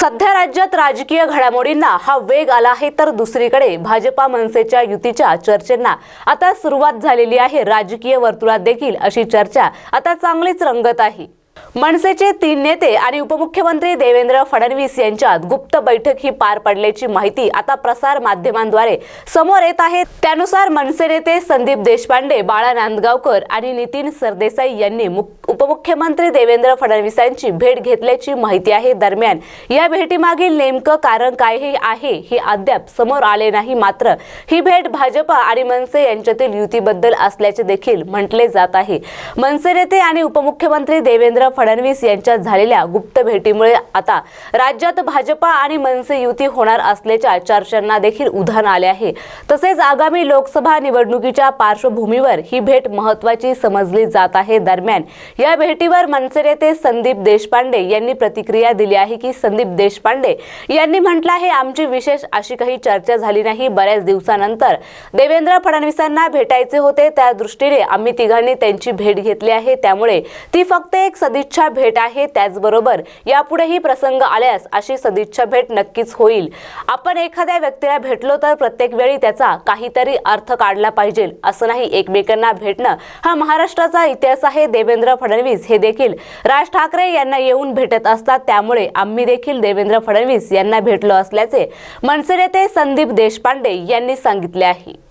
सध्या राज्यात राजकीय घडामोडींना हा वेग आला आहे तर दुसरीकडे भाजपा मनसेच्या युतीच्या चर्चेंना आता सुरुवात झालेली आहे. राजकीय वर्तुळात देखील अशी चर्चा आता चांगलीच रंगत आहे. मनसेचे तीन नेते आणि उपमुख्यमंत्री देवेंद्र फडणवीस यांच्यात गुप्त बैठक ही पार पडल्याची माहिती आता प्रसार माध्यमांद्वारे समोर येत आहे. त्यानुसार मनसे नेते संदीप देशपांडे बाळा नांदगावकर आणि नितीन सरदेसाई यांनी मुख्य उपमुख्यमंत्री देवेंद्र फडणवीसांची भेट घेतल्याची माहिती आहे. दरम्यान या भेटीमागील नेमकं कारण काय हे आहे हे अद्याप समोर आले नाही. मात्र ही भेट भाजपा आणि मनसे यांच्यातील युतीबद्दल असल्याचे देखील म्हटले जात आहे. मनसे नेते आणि उपमुख्यमंत्री देवेंद्र फडणवीस यांच्यात झालेल्या गुप्त भेटीमुळे आता राज्यात भाजपा आणि मनसे युती होणार असल्याच्या चर्चांना देखील उधाण आले आहे. तसेच आगामी लोकसभा निवडणुकीच्या पार्श्वभूमीवर ही भेट महत्वाची समजली जात आहे. दरम्यान या भेटीवर मनसे नेते संदीप देशपांडे यांनी प्रतिक्रिया दिली आहे की संदीप देशपांडे यांनी म्हटलं आहे आमची विशेष अशी काही चर्चा झाली नाही. बऱ्याच दिवसानंतर देवेंद्र फडणवीसांना भेटायचे होते. त्या दृष्टीने आम्ही तिघांनी त्यांची भेट घेतली आहे. त्यामुळे ती फक्त एक सदिच्छा भेट आहे. त्याचबरोबर यापुढेही प्रसंग आल्यास अशी सदिच्छा भेट नक्कीच होईल. आपण एखाद्या व्यक्तीला भेटलो तर प्रत्येक वेळी त्याचा काहीतरी अर्थ काढला पाहिजे. असं नाही. एकमेकांना भेटणं हा महाराष्ट्राचा इतिहास आहे. देवेंद्र फडणवीस हे देखील राज ठाकरे यांना येऊन भेटत असतात. त्यामुळे आम्ही देखील देवेंद्र फडणवीस यांना भेटलो असल्याचे मनसे नेते संदीप देशपांडे यांनी सांगितले आहे.